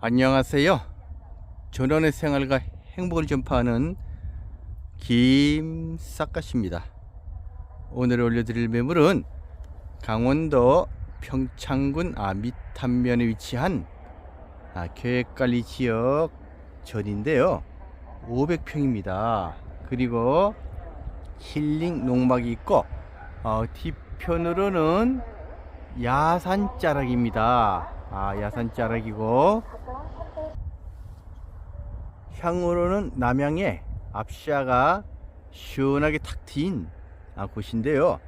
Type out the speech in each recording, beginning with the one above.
안녕하세요. 전원의 생활과 행복을 전파하는 김사카십니다. 오늘 올려드릴 매물은 강원도 평창군 아미탄면에 위치한 아, 계획관리 지역 전인데요. 500평입니다. 그리고 힐링 농막이 있고 어, 뒤편으로는 야산 자락입니다. 아, 야산 자락이고 향후로는 남양의 앞시야가 시원하게 탁 트인 아, 곳인데요.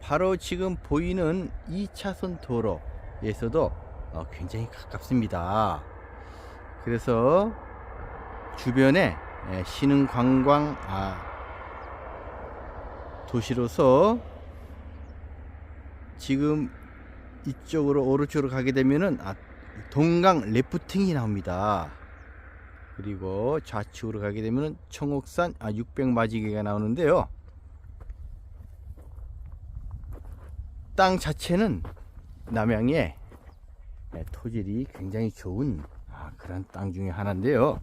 바로 지금 보이는 2차선 도로에서도 어, 굉장히 가깝습니다. 그래서 주변에 예, 신흥 관광 아, 도시로서 지금 이쪽으로 오른쪽으로 가게 되면은 아, 동강 레프팅이 나옵니다. 그리고 좌측으로 가게 되면은 청옥산 아, 600마지개가 나오는데요. 땅 자체는 남양의 예, 토질이 굉장히 좋은 아, 그런 땅 중에 하나인데요.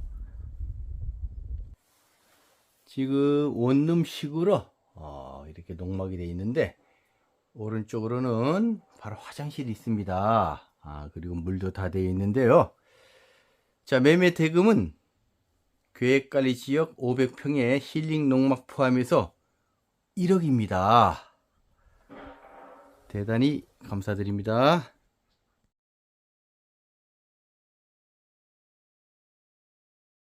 지금 원룸식으로 어, 이렇게 농막이 되어 있는데 오른쪽으로는 바로 화장실이 있습니다. 아, 그리고 물도 다 되어 있는데요. 자, 매매 대금은 계획관리 지역 500평의 힐링 농막 포함해서 1억입니다. 대단히 감사드립니다.